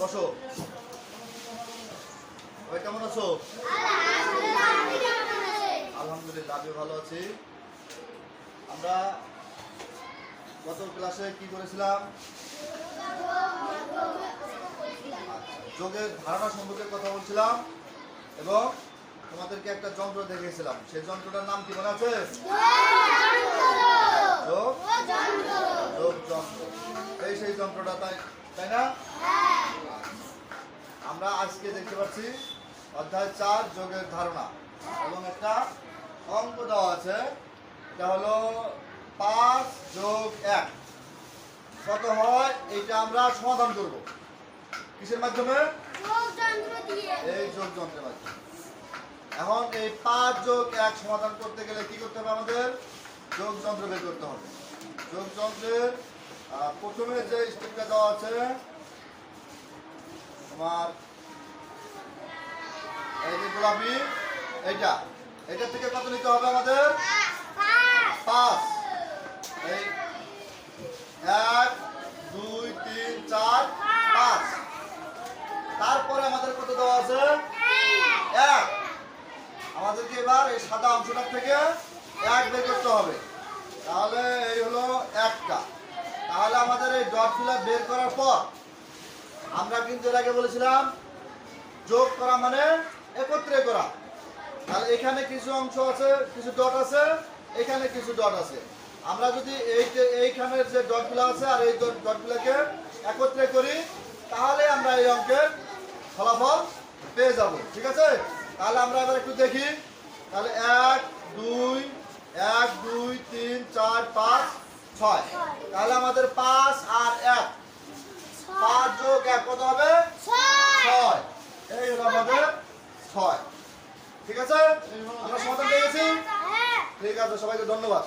বসো। ওই কেমন আছো? আলহামদুলিল্লাহ আমি ভালো আছি। আমরা গত ক্লাসে কি করেছিলাম? যোগের ধারণা সম্পর্কে কথা বলছিলাম এবং তোমাদেরকে একটা যন্ত্র দেখিয়েছিলাম। সেই যন্ত্রটার নাম কি মনে আছে? যোগ যন্ত্র। এই সেই যন্ত্রটা, তাই তাই না? আমরা আজকে দেখতে পাচ্ছি অধ্যায় চার যোগের ধারণা এবং একটা অঙ্ক দেওয়া আছে এটা হলো পাঁচ যোগ এক। কত হয়? এইটা আমরা সমাধান করব। কিসের মাধ্যমে? এই যোগ যন্ত্রের মাধ্যমে। এখন এই পাঁচ যোগ এক সমাধান করতে গেলে কি করতে হবে আমাদের? যোগ যন্ত্র বের করতে হবে। যোগ যন্ত্রের প্রথমে যে স্টেপটা দেওয়া আছে তোমার, এই যে গোলাপি, এইটা। এটা থেকে কত নিতে হবে আমাদের? পাঁচ। এই, এক, দুই, তিন, চার, পাঁচ। তারপরে আমাদের কত দেওয়া আছে? এক। আমাদেরকে এবার এই সাদা অংশটা থেকে এক বের করতে হবে। তাহলে এই হলো একটা। তাহলে আমাদের এই ডট ফিলাপ বের করার পর আমরা কিন্তু এর আগে বলেছিলাম, যোগ করা মানে একত্রে করা। তাহলে এখানে কিছু অংশ আছে, কিছু ডট আছে, এখানে কিছু ডট আছে। আমরা যদি এই এইখানের যে ডটগুলো আছে আর এই ডট- ডটগুলোকে একত্রে করি, তাহলে আমরা এই অঙ্কের ফলাফল পেয়ে যাব, ঠিক আছে? তাহলে আমরা এবার একটু দেখি। তাহলে এক, দুই এক, দুই, তিন, চার, পাঁচ, ছয়। তাহলে আমাদের পাঁচ পাঁচ যোগ এক কত হবে? ছয়। এই হলো আমাদের ছয়। ঠিক আছে? আমরা সমাধান পেয়েছি ঠিক আছে সবাইকে ধন্যবাদ।